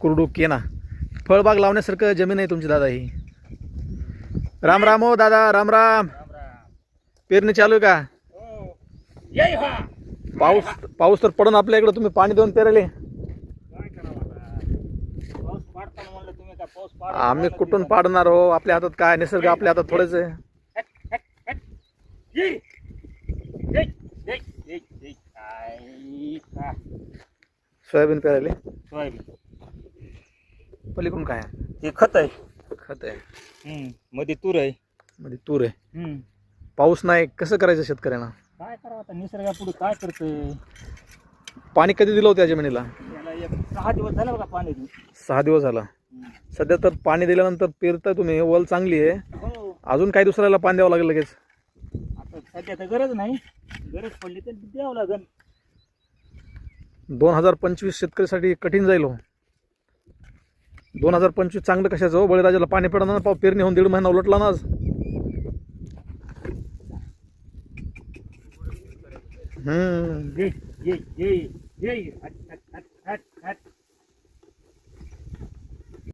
कुरडू केना फळबाग लावण्यासारखं जमीन आहे तुमची दादा ही. राम राम हो दादा राम राम. पेरणी चालू आहे का? पाऊस पाऊस तर पडून आपल्या इकडं तुम्ही पाणी देऊन पेरले. आम्ही कुठून पाडणार हो? आपल्या हातात काय? निसर्ग आपल्या हातात थोडेच सोयाबीन पेरायले. सोयाबीन. पलीकडून काय? आहे? ते खत आहे. खत आहे. हम्म, मध्ये तूर आहे. मध्ये तूर आहे. हम्म. पाऊस नाही कसं करायचं शेतकऱ्यांना? काय करावं आता? निसर्गापुढे काय करतोय? पाणी कधी दिलं होतं या जमिनीला याला एक सहा दिवस झाले बघा पाणी देऊन. सहा दिवस झाला. हम्म. सध्या तर पाणी दिल्यानंतर पेरता तुम्ही वल चांगली आहे. हो. अजून काही दुसऱ्याला पाणी द्यावं लागेल लगेच. आता सध्या तर गरज नाही. गरज पडली तर द्यावं लागेल दोन हजार पंचवीस शेतकऱ्यासाठी कठीण जाईल हो. दोन हजार पंचवीस चांगलं कशाचं हो बळीराजाला पाणी पडणार ना पाव पेरणी होऊन दीड महिना उलटला ना आज हम्म